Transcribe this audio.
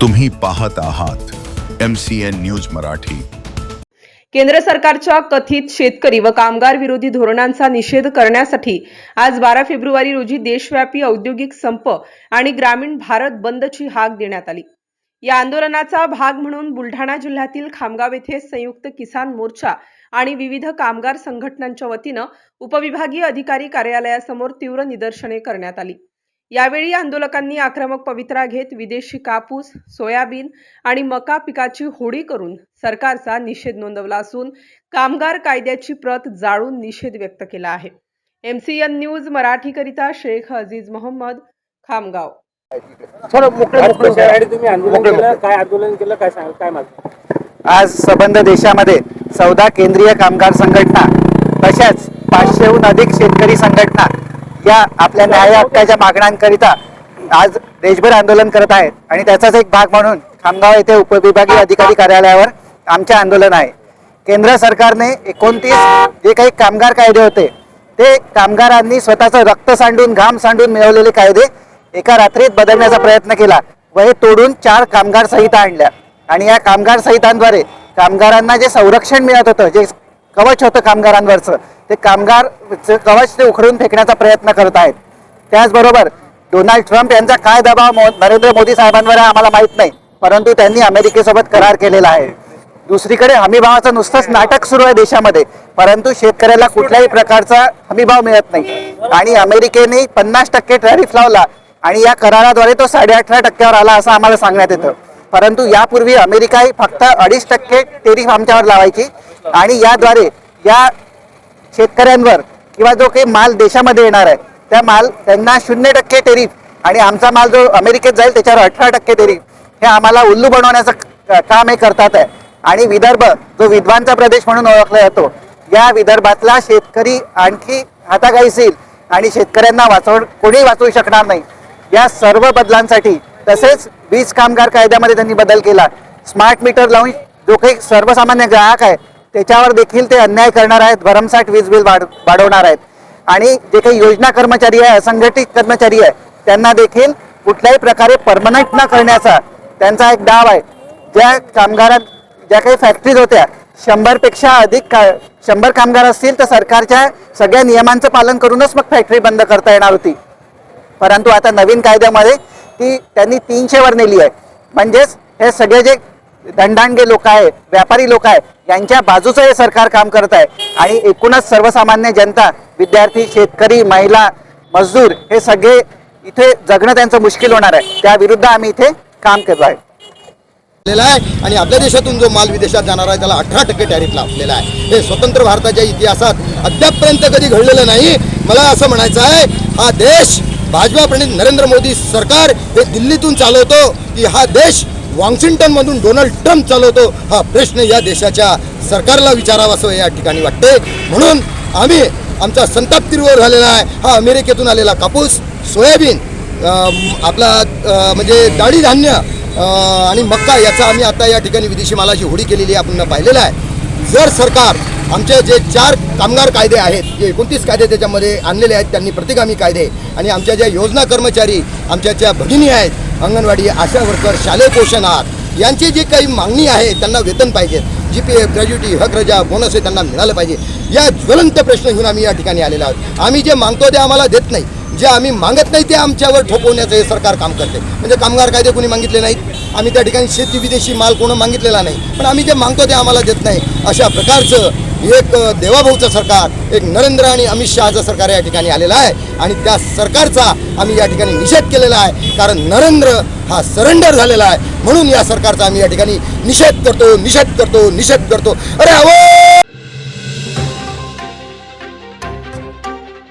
तुम्ही पाहत आहात M C N news Marathi. केंद्र सरकारच्या कथित शेतकरी व कामगार विरोधी धोरणांचा निषेध करण्यासाठी आज बारा फेब्रुवारी रोजी देशव्यापी औद्योगिक संप आणि ग्रामीण भारत बंदची हाक देण्यात आली. या आंदोलनाचा भाग म्हणून बुलढाणा जिल्ह्यातील खामगाव येथे संयुक्त किसान मोर्चा आणि विविध कामगार संघटनांच्या वतीनं उपविभागीय अधिकारी कार्यालयासमोर तीव्र निदर्शने करण्यात आली. यावेळी आंदोलकांनी आक्रमक पवित्रा घेत विदेशी कापूस सोयाबीन आणि मका पिकाची होळी करून सरकारचा निषेध नोंदवला असून कामगार कायद्याची प्रत जाळून निषेध व्यक्त केला आहे. एमसीएन न्यूज मराठीकरिता शेख अजीज मोहम्मद खामगाव. थोडं मोकळं आज मोकळं कशासाठी तुम्ही आंदोलन मोकळं केलं? काय आंदोलन केलं? काय सांग काय मागणी आज सबंध देशामध्ये चौदा केंद्रीय कामगार संघटना तशाच पाचशेहून अधिक शेतकरी संघटना या आपल्या न्याय हक्काच्या मागण्यांकरिता आज देशभर आंदोलन करत आहेत. आणि त्याचाच एक भाग म्हणून खामगाव येथे उपविभागीय अधिकारी कार्यालयावर आमचे आंदोलन आहे. केंद्र सरकारने एकोणतीस जे काही कामगार कायदे होते ते कामगारांनी स्वतःचं रक्त सांडून घाम सांडून मिळवलेले कायदे एका रात्रीत बदलण्याचा प्रयत्न केला व हे तोडून चार कामगार संहिता आणल्या. आणि या कामगार संहितांद्वारे कामगारांना जे संरक्षण मिळत होतं जे कवच होतं कामगारांवरचं ते कामगार कवच ते उखडून फेकण्याचा प्रयत्न करत आहेत. त्याचबरोबर डोनाल्ड ट्रम्प यांचा काय दबाव मो- नरेंद्र मोदी साहेबांवर आहे आम्हाला माहीत नाही. परंतु त्यांनी अमेरिकेसोबत करार केलेला आहे. दुसरीकडे हमीभावाचं नुसतंच नाटक सुरू आहे देशामध्ये. परंतु शेतकऱ्याला कुठल्याही प्रकारचा हमीभाव मिळत नाही. आणि अमेरिकेने पन्नास टक्के टॅरिफ लावला आणि या कराराद्वारे तो साडेअठरा टक्क्यावर आला असं आम्हाला सांगण्यात येतं. परंतु यापूर्वी अमेरिका ही फक्त अडीच टक्के टेरिफ आमच्यावर लावायची. आणि याद्वारे या शेतकऱ्यांवर किंवा जो काही माल देशामध्ये येणार आहे त्या माल त्यांना शून्य टक्के टेरिफ आणि आमचा माल जो अमेरिकेत जाईल त्याच्यावर अठरा टक्के टेरिफ हे आम्हाला उल्लू बनवण्याचं काम हे करतात आहे. आणि विदर्भ जो विद्वांचा प्रदेश म्हणून ओळखला जातो या विदर्भातला शेतकरी आणखी हातागाईस येईल आणि शेतकऱ्यांना वाचव कोणी वाचवू शकणार नाही. या सर्व बदलांसाठी तसेच वीज कामगार कायद्यामध्ये त्यांनी बदल केला. स्मार्ट मीटर लावून जो काही सर्वसामान्य ग्राहक आहे त्याच्यावर देखील ते अन्याय करणार आहेत भरमसाठ वीज बिल वाढ वाढवणार आहेत. आणि जे काही योजना कर्मचारी आहे असंघटित कर्मचारी आहे त्यांना देखील कुठल्याही प्रकारे परमनंट न करण्याचा त्यांचा एक डाव आहे. ज्या कामगारां ज्या काही फॅक्टरीज होत्या शंभरपेक्षा अधिक का शंभर कामगार असतील तर सरकारच्या सगळ्या नियमांचं पालन करूनच मग फॅक्टरी बंद करता येणार होती. परंतु आता नवीन कायद्यामध्ये ती त्यांनी तीनशेवर नेली आहे. म्हणजेच हे सगळे जे दंडांगे लोक आहेत व्यापारी लोक आहेत यांच्या बाजूचं हे सरकार काम करत आहे. आणि एकूणच सर्वसामान्य जनता विद्यार्थी शेतकरी महिला मजदूर हे सगळे इथे जगणं त्यांचं मुश्किल होणार आहे. त्याविरुद्ध आम्ही इथे काम करतो आहे. केलेला आहे आणि आपल्या देशातून जो माल विदेशात जाणार आहे त्याला अठरा टक्के टॅरिफ लावलेला आहे. हे स्वतंत्र भारताच्या इतिहासात अद्यापपर्यंत कधी घडलेलं नाही. मला असं म्हणायचं आहे हा देश भाजपा प्रणित नरेंद्र मोदी सरकार हे दिल्लीतून चालवतो की हा देश वॉशिंग्टनमधून डोनाल्ड ट्रम्प चालवतो हा प्रश्न या देशाच्या सरकारला विचारावा असं या ठिकाणी वाटते. म्हणून आम्ही आमचा संताप तीव्र झालेला आहे. हा अमेरिकेतून आलेला कापूस सोयाबीन आपला म्हणजे डाळी धान्य आणि मक्का याचा आम्ही आता या ठिकाणी विदेशी मालाची होडी केलेली आपण पाहिलेला आहे. जर सरकार आमचे जे चार कामगार कायदे आहेत जे एकोणतीस कायदे त्याच्यामध्ये आणलेले आहेत त्यांनी प्रतिगामी कायदे आणि आमच्या ज्या योजना कर्मचारी आमच्या ज्या भगिनी आहेत अंगणवाडी आशा वर्कर शालेय पोषणात यांची जी काही मागणी आहे त्यांना वेतन पाहिजे. जी पी एफ ग्रॅज्युटी हक रजा बोनस हे त्यांना मिळालं पाहिजे. या ज्वलंत प्रश्न घेऊन आम्ही या ठिकाणी आलेलो आहोत. आम्ही जे मागतो ते आम्हाला देत नाही. जे आम्ही मागत नाही ते आमच्यावर ठोपवण्याचं हे सरकार काम करते. म्हणजे कामगार कायदे कोणी मागितले नाहीत? आम्ही त्या ठिकाणी शेती विदेशी माल कोण मागितलेला नाही पण आम्ही जे मागतो ते आम्हाला देत नाही. अशा प्रकारचं एक देवाभाऊचं सरकार एक नरेंद्र आणि अमित शहाचं सरकार या ठिकाणी आलेलं आहे. आणि त्या सरकारचा आम्ही या ठिकाणी निषेध केलेला आहे कारण नरेंद्र हा सरेंडर झालेला आहे. म्हणून या सरकारचा आम्ही या ठिकाणी निषेध करतो निषेध करतो निषेध करतो. अरे अहो!